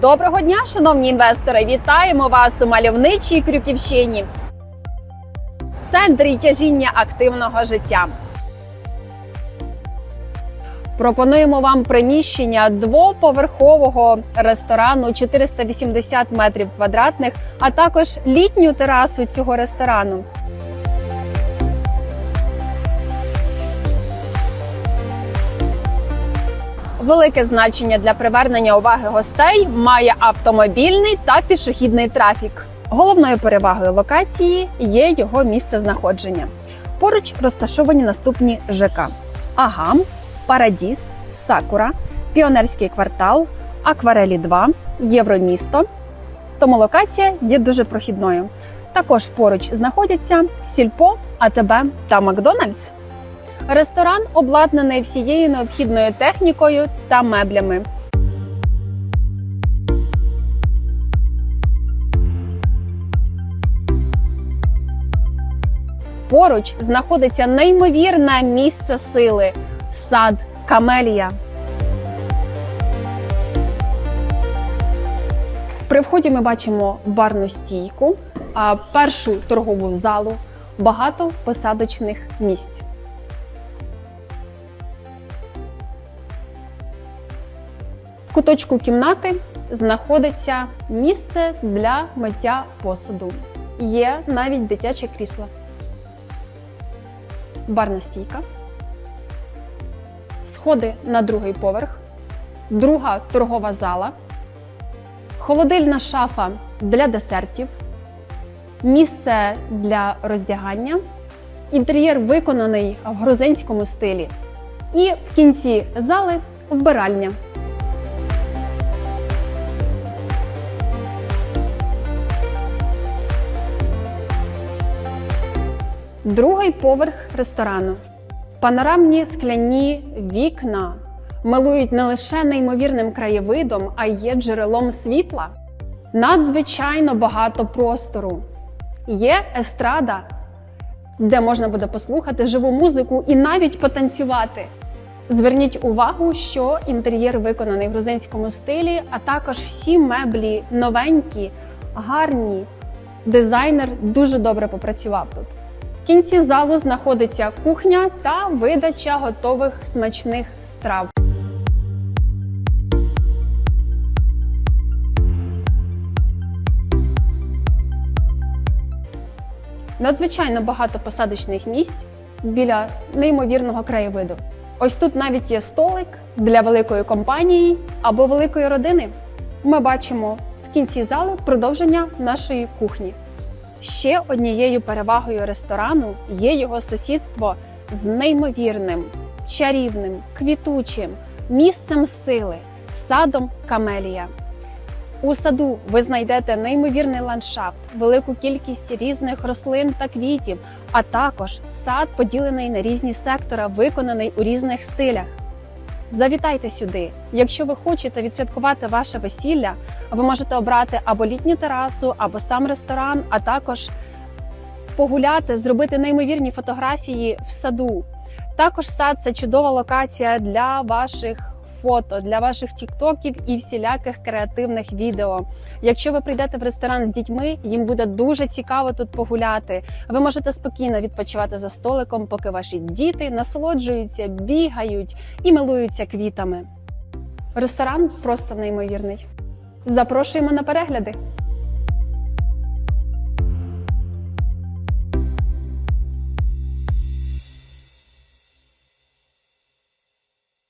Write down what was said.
Доброго дня, шановні інвестори! Вітаємо вас у мальовничій Крюківщині. Центрі тяжіння активного життя. Пропонуємо вам приміщення двоповерхового ресторану 480 метрів квадратних, а також літню терасу цього ресторану. Велике значення для привернення уваги гостей має автомобільний та пішохідний трафік. Головною перевагою локації є його місце знаходження. Поруч розташовані наступні ЖК: Агам, Парадіс, Сакура, Піонерський квартал, Акварелі 2, Євромісто. Тому локація є дуже прохідною. Також поруч знаходяться Сільпо, АТБ та Макдональдс. Ресторан обладнаний всією необхідною технікою та меблями. Поруч знаходиться неймовірне місце сили сад Камелія. При вході ми бачимо барну стійку, першу торгову залу, багато посадочних місць. В куточку кімнати знаходиться місце для миття посуду. Є навіть дитяче крісло. Барна стійка. Сходи на другий поверх. Друга торгова зала. Холодильна шафа для десертів. Місце для роздягання. Інтер'єр виконаний в грузинському стилі. І в кінці зали вбиральня. Другий поверх ресторану. Панорамні скляні вікна милують не лише неймовірним краєвидом, а є джерелом світла. Надзвичайно багато простору. Є естрада, де можна буде послухати живу музику і навіть потанцювати. Зверніть увагу, що інтер'єр виконаний в грузинському стилі, а також всі меблі новенькі, гарні. Дизайнер дуже добре попрацював тут. Кінці залу знаходиться кухня та видача готових смачних страв. Надзвичайно багато посадочних місць біля неймовірного краєвиду. Ось тут навіть є столик для великої компанії або великої родини. Ми бачимо в кінці зали продовження нашої кухні. Ще однією перевагою ресторану є його сусідство з неймовірним, чарівним, квітучим місцем сили, садом Камелія. У саду ви знайдете неймовірний ландшафт, велику кількість різних рослин та квітів, а також сад поділений на різні сектора, виконаний у різних стилях. Завітайте сюди. Якщо ви хочете відсвяткувати ваше весілля, ви можете обрати або літню терасу, або сам ресторан, а також погуляти, зробити неймовірні фотографії в саду. Також сад це чудова локація для ваших фото, для ваших тіктоків і всіляких креативних відео. Якщо ви прийдете в ресторан з дітьми, їм буде дуже цікаво тут погуляти. Ви можете спокійно відпочивати за столиком, поки ваші діти насолоджуються, бігають і милуються квітами. Ресторан просто неймовірний. Запрошуємо на перегляди.